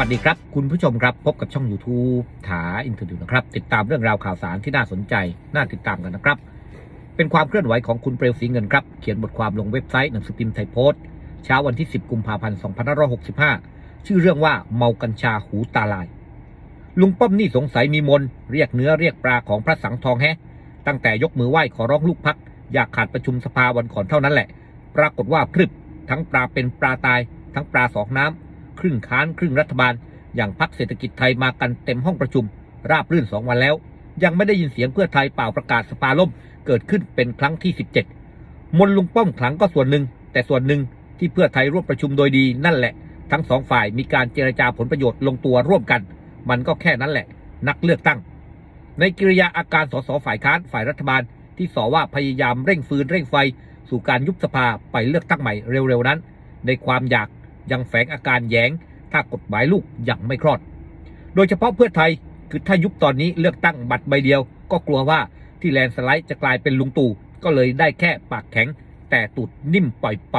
วัสดีครับ คุณผู้ชมครับ พบกับช่อง YouTube ถาอินเทอร์ดิวนะครับ ติดตามเรื่องราวข่าวสารที่น่าสนใจ น่าติดตามกันนะครับ เป็นความเคลื่อนไหวของคุณเปลวสีเงินครับ เขียนบทความลงเว็บไซต์หนังสือพิมพ์ไทยโพสต์เช้าวันที่ 10 กุมภาพันธ์2565 ชื่อเรื่องว่าเมากัญชาหูตาลาย ลุงป้อมนี่สงสัยมีมน เรียกเนื้อเรียกปลาของพระสังทองแฮะตั้งแต่ยกมือไหว้ขอร้องลูกพัก อยากขาดประชุมสภาวันก่อนเท่านั้นแหละ ปรากฏว่าพรึบทั้งปลาเป็นปลาตาย ทั้งปลาสองน้ำ ครึ่งค้านครึ่งรัฐบาล อย่างพักเศรษฐกิจไทยมากันเต็มห้องประชุม ราบรื่นสองวันแล้ว ยังไม่ได้ยินเสียงเพื่อไทยเป่าประกาศสภาล่มเกิดขึ้นเป็นครั้งที่ 17 มนลุงป้อมขลังก็ส่วนหนึ่ง แต่ส่วนหนึ่งที่เพื่อไทยร่วมประชุมโดยดีนั่นแหละ ทั้งสองฝ่ายมีการเจรจาผลประโยชน์ลงตัวร่วมกัน มันก็แค่นั้นแหละ นักเลือกตั้ง ในกิริยาอาการสสฝ่ายค้านฝ่ายรัฐบาล ที่สอว่าพยายามเร่งฟืนเร่งไฟ สู่การยุบสภาไปเลือกตั้งใหม่เร็วๆนั้น ในความอยาก ยังแฝงอาการแยงถ้ากฎหมายลูกยังไม่คลอด โดยเฉพาะเพื่อไทยคือถ้ายุบตอนนี้เลือกตั้งบัตรใบเดียว ก็กลัวว่าที่แลนสไลด์จะกลายเป็นลุงตู่ก็เลยได้แค่ปากแข็ง แต่ตูดนิ่มปล่อยไป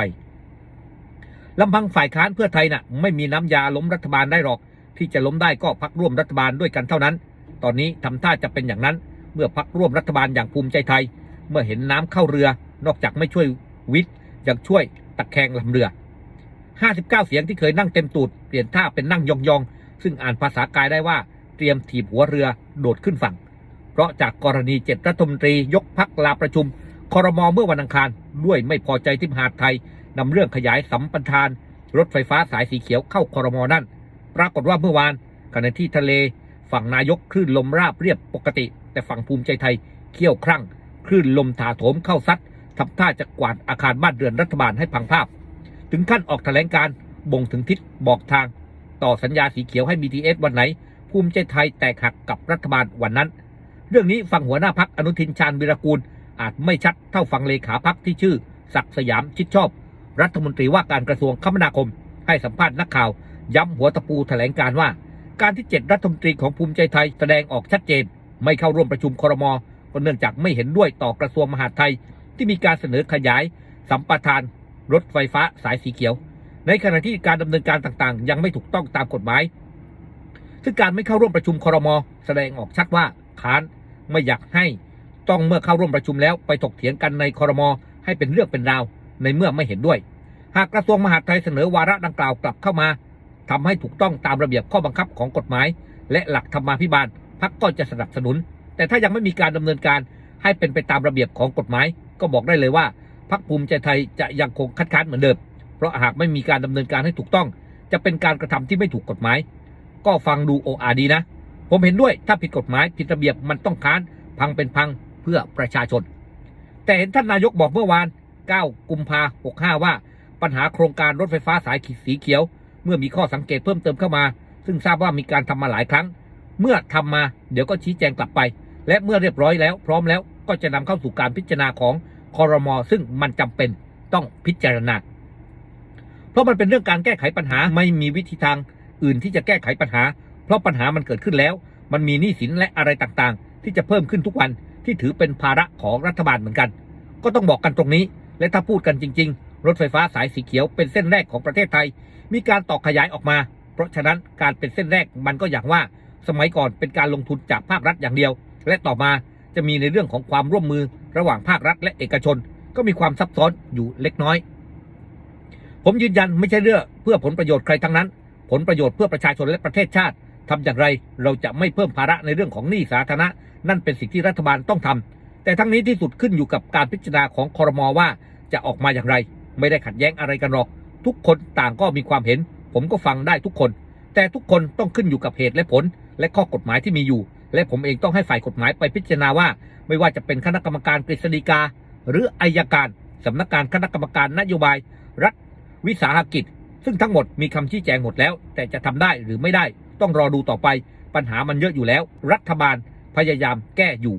ลำพังฝ่ายค้านเพื่อไทยน่ะไม่มีน้ำยาล้มรัฐบาลได้หรอก ที่จะล้มได้ก็พักร่วมรัฐบาลด้วยกันเท่านั้น ตอนนี้ทำท่าจะเป็นอย่างนั้น เมื่อพักร่วมรัฐบาลอย่างภูมิใจไทย เมื่อเห็นน้ำเข้าเรือนอกจากไม่ช่วยวิทย์ยังช่วยตะแคงลำเรือ 59 เสียงที่เคยนั่งเต็มตูด เปลี่ยนท่าเป็นนั่งยองๆ ซึ่งอ่านภาษากายได้ว่าเตรียมถีบหัวเรือโดดขึ้นฝั่ง เพราะจากกรณีเจ็ดรัฐมนตรียกพักลาประชุมคอรมอเมื่อวันอังคาร ด้วยไม่พอใจที่มหาดไทยนำเรื่องขยายสัมปทาน รถไฟฟ้าสายสีเขียวเข้าคอรมอนั่น ปรากฏว่าเมื่อวานขณะที่ทะเล ฝั่งนายกคลื่นลมราบเรียบปกติ แต่ฝั่งภูมิใจไทยเขี้ยวครั่งคลื่นลมถาโถมเข้าซัดทำท่าจะกวาดอาคารบ้านเรือนรัฐบาลให้พังภาพ ถึงขั้นออกแถลงการบ่งถึงทิศบอกทาง ต่อสัญญาสีเขียวให้ BTS วันไหน ภูมิใจไทยแตกหักกับรัฐบาลวันนั้น เรื่องนี้ฝั่งหัวหน้าพักอนุทินชาญวิรากูล อาจไม่ชัดเท่าฝั่งเลขาพักที่ชื่อ ศักดิ์สยามชิดชอบ รัฐมนตรีว่าการกระทรวงคมนาคม ให้สัมภาษณ์นักข่าว ย้ำหัวตะปูแถลงการว่า การที่เจ็ดรัฐมนตรีของภูมิใจไทยแสดงออกชัดเจน ไม่เข้าร่วมประชุมครมก็เนื่องจากไม่เห็นด้วยต่อกระทรวงมหาดไทยที่มีการเสนอขยาย สัมปทาน รถไฟฟ้าสายสีเขียว ในขณะที่การดำเนินการต่างๆ ยังไม่ถูกต้องตามกฎหมาย ซึ่งการไม่เข้าร่วมประชุมครมแสดงออกชัดว่าค้านไม่อยากให้ต้องเมื่อเข้าร่วมประชุมแล้วไปถกเถียงกันในครมให้เป็นเรื่องเป็นราว ในเมื่อไม่เห็นด้วย หากกระทรวงมหาดไทยเสนอวาระดังกล่าวกลับเข้ามาทำให้ถูกต้องตามระเบียบข้อบังคับของกฎหมาย และหลักธรรมาภิบาลพักก็จะสนับสนุน แต่ถ้ายังไม่มีการดำเนินการให้เป็นไปตามระเบียบของกฎหมาย ก็บอกได้เลยว่า พักภูมิใจไทยจะยังคงคัดค้านเหมือนเดิม เพราะหากไม่มีการดำเนินการให้ถูกต้อง จะเป็นการกระทำที่ไม่ถูกกฎหมาย ก็ฟังดูโออาดีนะ ผมเห็นด้วยถ้าผิดกฎหมายผิดระเบียบมันต้องค้านพังเป็นพังเพื่อประชาชน แต่เห็นท่านนายกบอกเมื่อวาน 9 กุมภา65 ว่า ปัญหาโครงการรถไฟฟ้าสายสีเขียว เมื่อมีข้อสังเกตเพิ่มเติมเข้ามา ซึ่งทราบว่ามีการทำมาหลายครั้ง เมื่อทำมาเดี๋ยวก็ชี้แจงกลับไป และเมื่อเรียบร้อยแล้ว พร้อมแล้วก็จะนำเข้าสู่การพิจารณาของ คอรมอซึ่งมันจำเป็นต้องพิจารณา เพราะมันเป็นเรื่องการแก้ไขปัญหาไม่มีวิธีทางอื่นที่จะแก้ไขปัญหา เพราะปัญหามันเกิดขึ้นแล้ว มันมีหนี้สินและอะไรต่างๆ ที่จะเพิ่มขึ้นทุกวันที่ถือเป็นภาระของรัฐบาลเหมือนกัน ก็ต้องบอกกันตรงนี้ และถ้าพูดกันจริง ๆ รถไฟฟ้าสายสีเขียวเป็นเส้นแรกของประเทศไทย มีการต่อขยายออกมา เพราะฉะนั้นการเป็นเส้นแรกมันก็อย่างว่า สมัยก่อนเป็นการลงทุนจากภาครัฐอย่างเดียว และต่อมา จะมีในเรื่องของความร่วมมือระหว่างภาครัฐและเอกชน ก็มีความซับซ้อนอยู่เล็กน้อย ผมยืนยันไม่ใช่เรื่องเพื่อผลประโยชน์ใครทั้งนั้น ผลประโยชน์เพื่อประชาชนและประเทศชาติทำอย่างไรเราจะไม่เพิ่มภาระในเรื่องของหนี้สาธารณะ นั่นเป็นสิ่งที่รัฐบาลต้องทำแต่ทั้งนี้ที่สุดขึ้นอยู่กับการพิจารณาของคอรมอว่าจะออกมาอย่างไร ไม่ได้ขัดแย้งอะไรกันหรอก ทุกคนต่างก็มีความเห็น ผมก็ฟังได้ทุกคน แต่ทุกคนต้องขึ้นอยู่กับเหตุและผล และข้อกฎหมายที่มีอยู่ และผมเองต้องให้ฝ่ายกฎหมายไปพิจารณาว่า ไม่ว่าจะเป็นคณะกรรมการกฤษฎีกา หรืออายการสำนักงานคณะกรรมการนโยบาย รัฐวิสาหกิจ ซึ่งทั้งหมดมีคำชี้แจงหมดแล้ว แต่จะทำได้หรือไม่ได้ ต้องรอดูต่อไป ปัญหามันเยอะอยู่แล้ว รัฐบาลพยายามแก้อยู่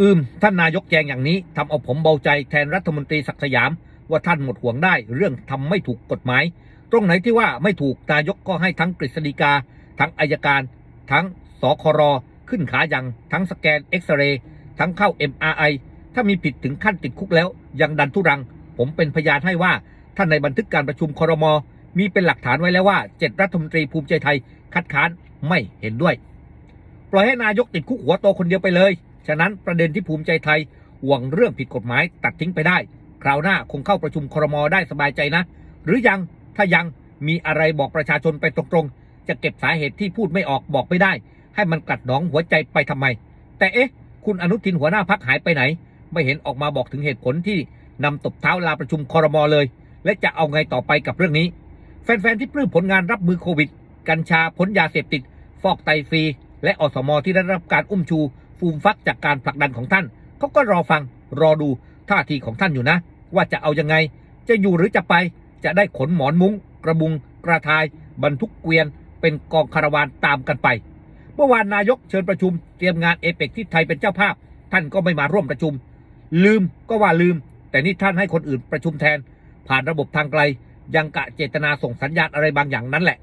อืม ท่านนายกแจงอย่างนี้ทำเอาผมเบาใจแทนรัฐมนตรีศักดิ์สยาม ว่าท่านหมดห่วงได้ เรื่องทำไม่ถูกกฎหมาย ตรงไหนที่ว่าไม่ถูกนายกก็ให้ทั้งกฤษฎีกา ทั้งอายการ ทั้ง สครขึ้นขายังทั้งสแกนเอ็กซเรย์ทั้งเข้า MRI ถ้ามีผิดถึงขั้นติดคุกแล้ว ยังดันทุรัง ผมเป็นพยานให้ว่าท่านในบันทึกการประชุมครมมมีเป็นหลักฐานไว้แล้วว่าเจ็ดรัฐมนตรีภูมิใจไทย คัดค้านไม่เห็นด้วย ปล่อยให้นายกติดคุกหัวโตคนเดียวไปเลย ฉะนั้นประเด็นที่ภูมิใจไทยห่วงเรื่องผิดกฎหมายตัดทิ้งไปได้ คราวหน้าคงเข้าประชุมครมได้สบายใจนะ หรือยังถ้ายังมีอะไรบอกประชาชนไปตรงๆจะเก็บสาเหตุที่พูดไม่ออกบอกไม่ได้ ให้มันกัดหนองหัวใจไปทำไม แต่เอ๊ะ คุณอนุทินหัวหน้าพักหายไปไหน ไม่เห็นออกมาบอกถึงเหตุผลที่นำตบเท้าลาประชุมคอรมอเลย และจะเอาไงต่อไปกับเรื่องนี้ แฟนๆที่ปลื้มผลงานรับมือโควิด กัญชาพ้นยาเสพติด ฟอกไตฟรี และอสมที่ได้รับการอุ้มชูฟูมฟักจากการผลักดันของท่านเขาก็รอฟังรอดูท่าทีของท่านอยู่นะ ว่าจะเอายังไง จะอยู่หรือจะไปจะได้ขนหมอนมุง้ง กระบุง กระทาย บรรทุกเกวียน เป็นกองคาราวานตามกันไป เมื่อวานนายกเชิญประชุมเตรียมงานเอเปกที่ไทยเป็นเจ้าภาพ ท่านก็ไม่มาร่วมประชุม ลืมก็ว่าลืม แต่นี่ท่านให้คนอื่นประชุมแทน ผ่านระบบทางไกล ยังกะเจตนาส่งสัญญาณอะไรบางอย่างนั้นแหละ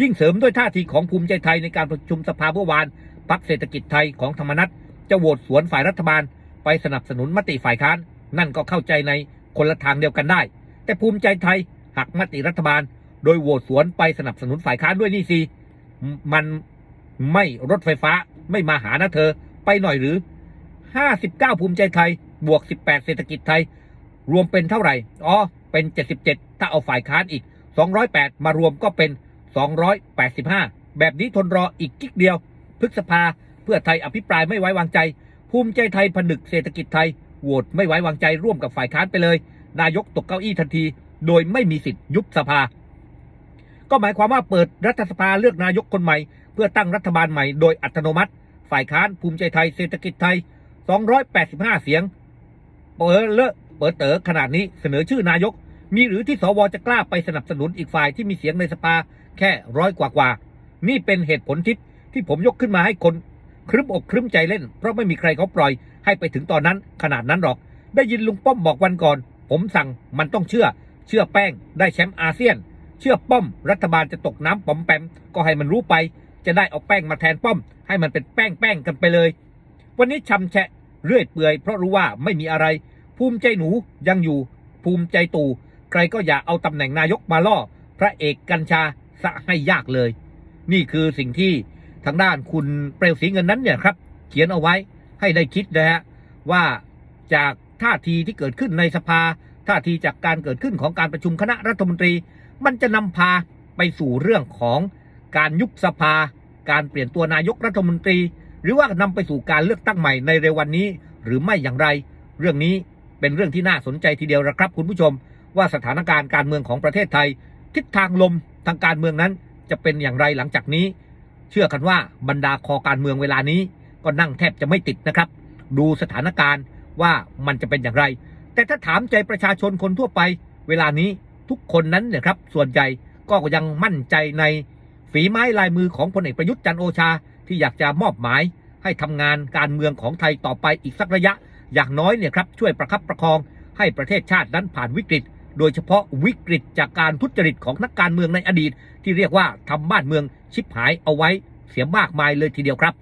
ยิ่งเสริมด้วยท่าทีของภูมิใจไทยในการประชุมสภาเมื่อวานพักเศรษฐกิจไทยของธรรมนัตจะโหวตสวนฝ่ายรัฐบาล ไปสนับสนุนมติฝ่ายค้าน นั่นก็เข้าใจในคนละทางเดียวกันได้ แต่ภูมิใจไทยหักมติรัฐบาล โดยโหวตสวนไปสนับสนุนฝ่ายค้านด้วยนี่สิมมัน ไม่รถไฟฟ้าไม่มาหานะเธอ ไปหน่อยหรือ 59 ภูมิใจไทย บวก 18 เศรษฐกิจไทย รวมเป็นเท่าไหร่ อ๋อ เป็น 77 ถ้าเอาฝ่ายค้านอีก 208 มารวมก็เป็น 285 แบบนี้ทนรออีกกิ๊กเดียว พฤษภา เพื่อไทยอภิปรายไม่ไว้วางใจ ภูมิใจไทยผนึกเศรษฐกิจไทย โหวตไม่ไว้วางใจร่วมกับฝ่ายค้านไปเลย นายกตกเก้าอี้ทันที โดยไม่มีสิทธิ์ยุบสภา ก็หมายความว่าเปิดรัฐสภาเลือกนายกคนใหม่ เพื่อตั้งรัฐบาลใหม่โดยอัตโนมัติ ฝ่ายค้านภูมิใจไทยเศรษฐกิจไทย 285 เสียง เปิดเลอะเปิดเต๋อขนาดนี้เสนอชื่อนายก มีหรือที่สวจะกล้าไปสนับสนุนอีกฝ่ายที่มีเสียงในสภาแค่ร้อยกว่ากว่าๆนี่เป็นเหตุผลทิศที่ผมยกขึ้นมาให้คนครึ้มอกครึ้มใจเล่น เพราะไม่มีใครเขาปล่อยให้ไปถึงตอนนั้นขนาดนั้นหรอก ได้ยินลุงป้อมบอกวันก่อน ผมสั่งมันต้องเชื่อ เชื่อแป้งได้แชมป์อาเซียน เชื่อป้อมรัฐบาลจะตกน้ำปอมแปมก็ให้มันรู้ไป จะได้เอาแป้งมาแทนป้อม ให้มันเป็นแป้งแป้งกันไปเลย วันนี้ชำแชะเรื่อยเปื่อยเพราะรู้ว่าไม่มีอะไร ภูมิใจหนูยังอยู่ ภูมิใจตู่ใครก็อย่าเอาตำแหน่งนายกมาล่อ พระเอกกัญชาสะให้ยากเลย นี่คือสิ่งที่ทางด้านคุณเปลวสีเงินนั้นเนี่ยครับ เขียนเอาไว้ให้ได้คิดนะฮะว่าจากท่าทีที่เกิดขึ้นในสภา ท่าทีจากการเกิดขึ้นของการประชุมคณะรัฐมนตรี มันจะนำพาไปสู่เรื่องของการยุบสภา การเปลี่ยนตัวนายกรัฐมนตรี หรือว่านำไปสู่การเลือกตั้งใหม่ในเร็ววันนี้ หรือไม่อย่างไร เรื่องนี้เป็นเรื่องที่น่าสนใจทีเดียวนะครับ คุณผู้ชม ว่าสถานการณ์การเมืองของประเทศไทย ทิศทางลมทางการเมืองนั้นจะเป็นอย่างไรหลังจากนี้ เชื่อกันว่าบรรดาคอการเมืองเวลานี้ ก็นั่งแทบจะไม่ติดนะครับ ดูสถานการณ์ว่ามันจะเป็นอย่างไร แต่ถ้าถามใจประชาชนคนทั่วไป เวลานี้ ทุกคนนั้นเนี่ยครับส่วนใหญ่ก็ยังมั่นใจในฝีไม้ลายมือของพลเอกประยุทธ์จันโอชา ที่อยากจะมอบหมาย ให้ทำงานการเมืองของไทยต่อไปอีกสักระยะ อย่างน้อยเนี่ยครับช่วยประคับประคองให้ประเทศชาตินั้นผ่านวิกฤต โดยเฉพาะวิกฤตจากการทุจริตของนักการเมืองในอดีต ที่เรียกว่าทำบ้านเมืองชิบหายเอาไว้เสียมากมายเลยทีเดียวครับ